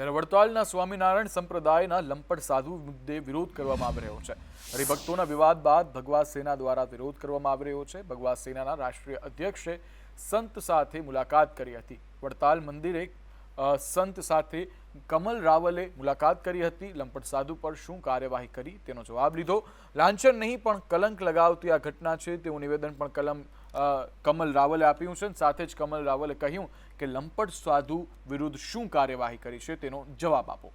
ત્યારે વડતાલના સ્વામિનારાયણ સંપ્રદાયના લંપટ સાધુ મુદ્દે વિરોધ કરવામાં આવી રહ્યો છે. હરિભક્તોના વિવાદ બાદ ભગવા સેના દ્વારા વિરોધ કરવામાં આવી રહ્યો છે. ભગવા સેનાના રાષ્ટ્રીય અધ્યક્ષે સંત સાથે મુલાકાત કરી હતી. વડતાલ મંદિરે સંત સાથે કમલ રાવલે મુલાકાત કરી હતી. લંપટ સાધુ પર શું કાર્યવાહી કરી તેનો જવાબ લીધો. લાંછન નહીં, પણ કલંક લગાવતી આ ઘટના છે. તેવું નિવેદન પણ કલમ કમલ રાવલે આપ્યું છે સાથે જ કમલ રાવલે કહ્યું કે લંપટ સાધુ વિરુદ્ધ શું કાર્યવાહી કરી છે તેનો જવાબ આપો.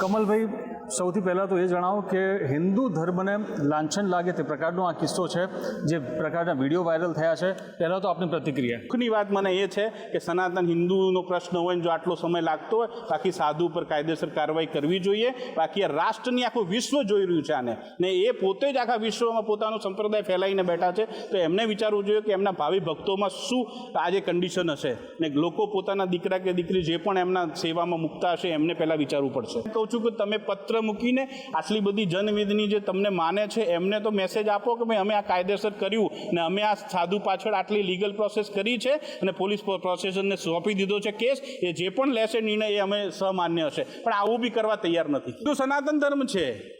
કમલભાઈ સૌથી પહેલાં તો એ જણાવો કે હિન્દુ ધર્મને લાંછન લાગે તે પ્રકારનો આ કિસ્સો છે, જે પ્રકારના વીડિયો વાયરલ થયા છે. પહેલાં તો આપની પ્રતિક્રિયા. દુઃખની વાત મને એ છે કે સનાતન હિન્દુનો પ્રશ્ન હોય જો આટલો સમય લાગતો હોય, બાકી સાધુ ઉપર કાયદેસર કાર્યવાહી કરવી જોઈએ. બાકી આ રાષ્ટ્રની આખું વિશ્વ જોઈ રહ્યું છે આને. ને એ પોતે જ આખા વિશ્વમાં પોતાનો સંપ્રદાય ફેલાઈને બેઠા છે. તો એમને વિચારવું જોઈએ કે એમના ભાવિ ભક્તોમાં શું આજે કન્ડિશન હશે. ને લોકો પોતાના દીકરા કે દીકરી જે પણ એમના સેવામાં મૂકતા હશે, એમને પહેલાં વિચારવું પડશે. કહું છું કે તમે પત્ર મૂકીને આટલી બધી જનવિધની જે તમને માને છે, એમને તો મેસેજ આપો કે ભાઈ અમે આ કાયદેસર કર્યું ને અમે આ સાધુ પાછળ આટલી લીગલ પ્રોસેસ કરી છે અને પોલીસ પ્રોસેસરને સોંપી દીધો છે કેસ, એ જે પણ લેશે નિર્ણય એ અમે સમાન્ય હશે. પણ આવું બી કરવા તૈયાર નથી. તો સનાતન ધર્મ છે.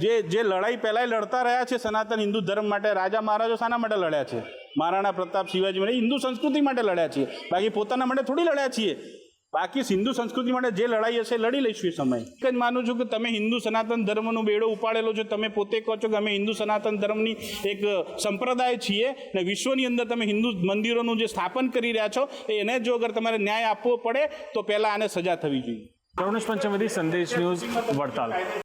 જે જે લડાઈ પહેલાંય લડતા રહ્યા છે સનાતન હિન્દુ ધર્મ માટે, રાજા મહારાજો શાના માટે લડ્યા છે? મહારાણા પ્રતાપ શિવાજી માટે હિન્દુ સંસ્કૃતિ માટે લડ્યા છીએ. બાકી પોતાના માટે થોડી લડ્યા છીએ. બાકી હિન્દુ સંસ્કૃતિ માટે જે લડાઈ હશે લડી લઈશું એ સમય. એક જ માનું છું કે તમે હિન્દુ સનાતન ધર્મનો બેડો ઉપાડેલો છો, તમે પોતે કહો છો કે અમે હિન્દુ સનાતન ધર્મની એક સંપ્રદાય છીએ ને વિશ્વની અંદર તમે હિન્દુ મંદિરોનું જે સ્થાપન કરી રહ્યા છો એને જો અગર તમારે ન્યાય આપવો પડે, તો પહેલાં આને સજા થવી જોઈએ. કરુણેશ પંચમદી સંદેશ ન્યૂઝ વડતાલ.